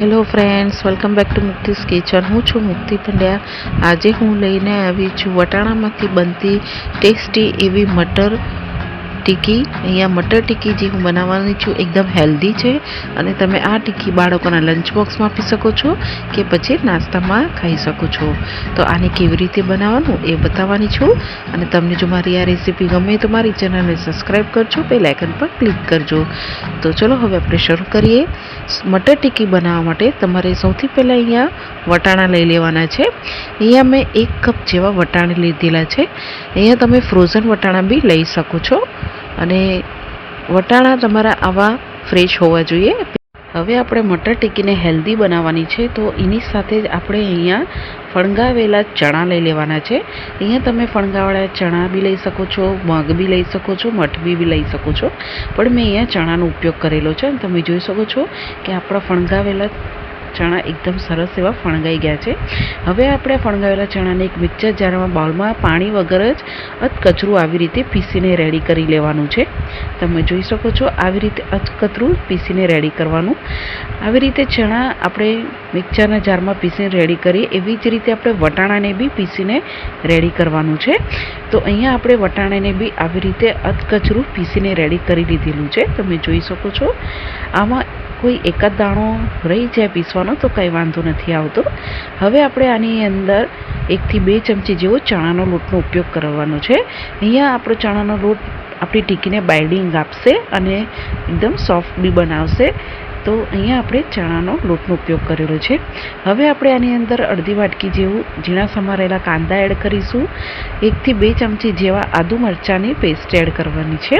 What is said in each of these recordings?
Hello friends welcome back to મુક્તિસ kitchen હું છું મુક્તિ પંડ્યા. આજે હું લઈને આવી છું વટાણામાંથી બનતી ટેસ્ટી એવી મટર ટીકી, અહીંયા મટર ટીકી જે હું બનાવવાની છું, એકદમ હેલ્ધી છે. અને તમે આ ટીકી બાળકોના લંચ બોક્સમાં આપી શકો છો કે પછી નાસ્તામાં ખાઈ શકો છો. તો આને કેવી રીતે બનાવવાનું એ બતાવવાની છું. અને તમને જો મારી આ રેસીપી ગમે તો મારી ચેનલને સબસ્ક્રાઈબ કરજો બે લાઇકન પર ક્લિક કરજો. તો ચલો હવે આપણે શરૂ કરીએ. મટર ટીકી બનાવવા માટે તમારે સૌથી પહેલાં અહીંયા વટાણા લઈ લેવાના છે. અહીંયા મેં એક કપ જેવા વટાણા લીધેલા છે. અહીંયા તમે ફ્રોઝન વટાણા બી લઈ શકો છો. અને વટાણા તમારા આવા ફ્રેશ હોવા જોઈએ. હવે આપણે મટર ટીકીને હેલ્ધી બનાવવાની છે, તો એની સાથે જ આપણે અહીંયા ફણગાવેલા ચણા લઈ લેવાના છે. અહીંયા તમે ફણગાવેલા ચણા બી લઈ શકો છો, મગ બી લઈ શકો છો, મઠબી બી લઈ શકો છો. પણ મેં અહીંયા ચણાનો ઉપયોગ કરેલો છે અને તમે જોઈ શકો છો કે આપણા ફણગાવેલા ચણા એકદમ સરસ એવા ફણગાઈ ગયા છે. હવે આપણે ફણગાવેલા ચણાને એક મિક્સર જારમાં બાઉલમાં પાણી વગર જ અધકચરું આવી રીતે પીસીને રેડી કરી લેવાનું છે. તમે જોઈ શકો છો આવી રીતે અધકચરું પીસીને રેડી કરવાનું. આવી રીતે ચણા આપણે મિક્સરના જારમાં પીસીને રેડી કરીએ. એવી જ રીતે આપણે વટાણાને બી પીસીને રેડી કરવાનું છે. તો અહીંયા આપણે વટાણાને બી આવી રીતે અધકચરું પીસીને રેડી કરી લીધેલું છે. તમે જોઈ શકો છો. આમાં કોઈ એકાદ દાણો રહી જાય પીસવાનો, તો કંઈ વાંધો નથી આવતો. હવે આપણે આની અંદર એકથી બે ચમચી જેવો ચણાનો લોટનો ઉપયોગ કરવાનો છે. અહીંયા આપણો ચણાનો લોટ આપણી ટીકીને બાઇડિંગ આપશે અને એકદમ સોફ્ટ બી બનાવશે. તો અહીંયા આપણે ચણાનો લોટનો ઉપયોગ કરેલો છે. હવે આપણે આની અંદર અડધી વાટકી જેવું ઝીણા સમારેલા કાંદા એડ કરીશું. એકથી બે ચમચી જેવા આદુ મરચાંની પેસ્ટ એડ કરવાની છે.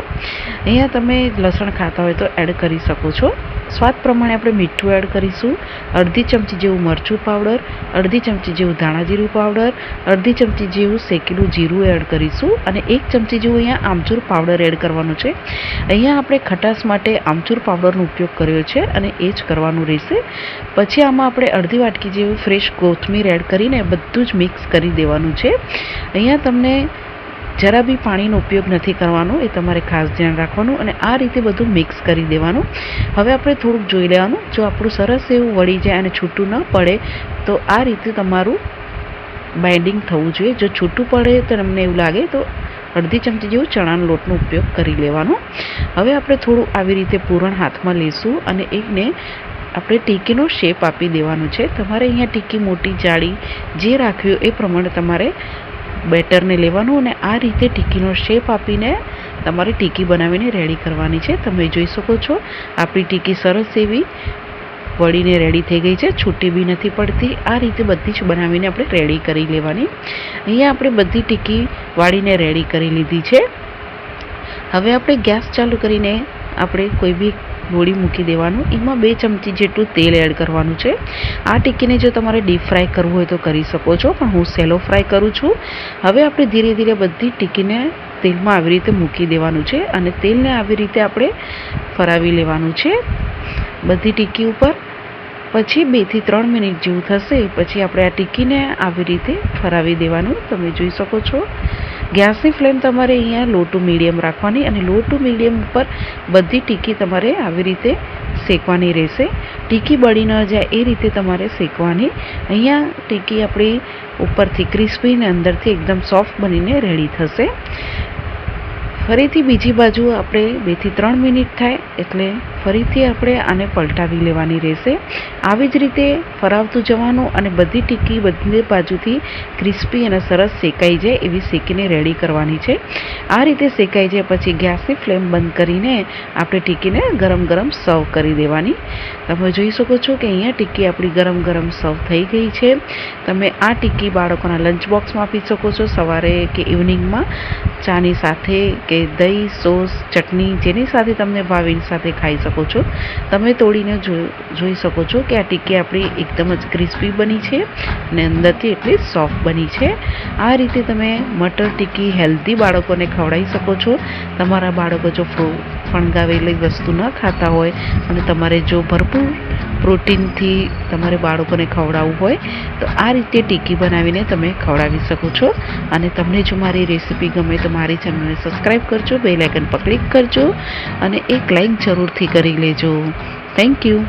અહીંયા તમે લસણ ખાતા હોય તો એડ કરી શકો છો. સ્વાદ પ્રમાણે આપણે મીઠું એડ કરીશું. અડધી ચમચી જેવું મરચું પાવડર, અડધી ચમચી જેવું ધાણા જીરું પાવડર, અડધી ચમચી જેવું શેકેલું જીરું એડ કરીશું અને એક ચમચી જેવું અહીંયા આમચૂર પાવડર એડ કરવાનું છે. અહીંયા આપણે ખટાશ માટે આમચૂર પાવડરનો ઉપયોગ કર્યો છે. અને એ જ કરવાનું રહેશે. પછી આમાં આપણે અડધી વાટકી જેવું ફ્રેશ કોથમીર એડ કરીને બધું જ મિક્સ કરી દેવાનું છે. અહીંયા તમને જરા બી પાણીનો ઉપયોગ નથી કરવાનો, એ તમારે ખાસ ધ્યાન રાખવાનું અને આ રીતે બધું મિક્સ કરી દેવાનું. હવે આપણે થોડુંક જોઈ લેવાનું. જો આપણું સરસ એવું વળી જાય અને છૂટું ન પડે, તો આ રીતે તમારું બાઇન્ડિંગ થવું જોઈએ. જો છૂટું પડે તો તમને એવું લાગે તો અડધી ચમચી જેવું ચણાના લોટનો ઉપયોગ કરી લેવાનો. હવે આપણે થોડું આવી રીતે પૂરણ હાથમાં લઈશું અને એકને આપણે ટીકીનો શેપ આપી દેવાનો છે. તમારે અહીંયા ટીકી મોટી જાડી જે રાખ્યું એ પ્રમાણે તમારે બેટરને લેવાનું અને આ રીતે ટીકીનો શેપ આપીને તમારે ટીકી બનાવીને રેડી કરવાની છે. તમે જોઈ શકો છો, આપણી ટીકી સરસ એવી વળીને રેડી થઈ ગઈ છે. છૂટી બી નથી પડતી. આ રીતે બધી જ બનાવીને આપણે રેડી કરી લેવાની. અહીંયા આપણે બધી ટીકી વાળીને રેડી કરી લીધી છે. હવે આપણે ગેસ ચાલુ કરીને આપણે કોઈ બી ગોળી મૂકી દેવાનું. એમાં બે ચમચી જેટલું તેલ એડ કરવાનું છે. આ ટીકીને જો તમારે ડીપ ફ્રાય કરવું હોય તો કરી શકો છો, પણ હું સેલો ફ્રાય કરું છું. હવે આપણે ધીરે ધીરે બધી ટીકીને તેલમાં આવી રીતે મૂકી દેવાનું છે અને તેલને આવી રીતે આપણે ફરાવી લેવાનું છે. બધી ટીકી ઉપર. પછી બેથી ત્રણ મિનિટ જેવું થશે. પછી આપણે આ ટીકીને આવી રીતે ફરાવી દેવાનું. તમે જોઈ શકો છો. ગેસની ફ્લેમ તમારે અહીંયા લો ટુ મીડિયમ રાખવાની અને લો ટુ મીડિયમ ઉપર બધી ટીકી તમારે આવી રીતે શેકવાની રહેશે. ટીકી બળી ન જાય એ રીતે તમારે શેકવાની. અહીંયા ટીકી આપણી ઉપરથી ક્રિસ્પી ને અંદરથી એકદમ સોફ્ટ બનીને રેડી થશે. ફરીથી બીજી બાજુ આપણે બેથી ત્રણ મિનિટ થાય એટલે ફરીથી આપણે આને પલટાવી લેવાની રહેશે. આવી જ રીતે ફરાવતું જવાનું અને બધી ટીકી બંને બાજુથી ક્રિસ્પી અને સરસ શેકાઈ જાય એવી શેકીને રેડી કરવાની છે. આ રીતે શેકાઈ જાય પછી ગેસની ફ્લેમ બંધ કરીને આપણે ટીકીને ગરમ ગરમ સર્વ કરી દેવાની. તમે જોઈ શકો છો કે અહીંયા ટીકી આપણી ગરમ ગરમ સર્વ થઈ ગઈ છે. તમે આ ટીકી બાળકોના લંચ બોક્સમાં આપી શકો છો, સવારે કે ઇવનિંગમાં. ચાની સાથે કે દહીં, સોસ, ચટણી જેની સાથે તમને ભાવે સાથે ખાઈ શકો છો. તમે તોડીને જોઈ શકો છો કે આ ટીકી આપણી એકદમ જ ક્રિસ્પી બની છે અને અંદરથી એટલી સોફ્ટ બની છે. આ રીતે તમે મટર ટીકી હેલ્ધી બાળકોને ખવડાવી શકો છો. તમારા બાળકો જો ફણગાવેલી વસ્તુ ન ખાતા હોય અને તમારે જો ભરપૂર પ્રોટીનથી તમારે બાળકોને ખવડાવવું હોય, તો આ રીતે ટીકી બનાવીને તમે ખવડાવી શકો છો. અને તમને જો મારી રેસીપી ગમે તો મારી ચેનલને સબસ્ક્રાઈબ કરજો બે લાઇકન પર ક્લિક કરજો અને એક લાઇક જરૂરથી કરી લેજો. Thank you.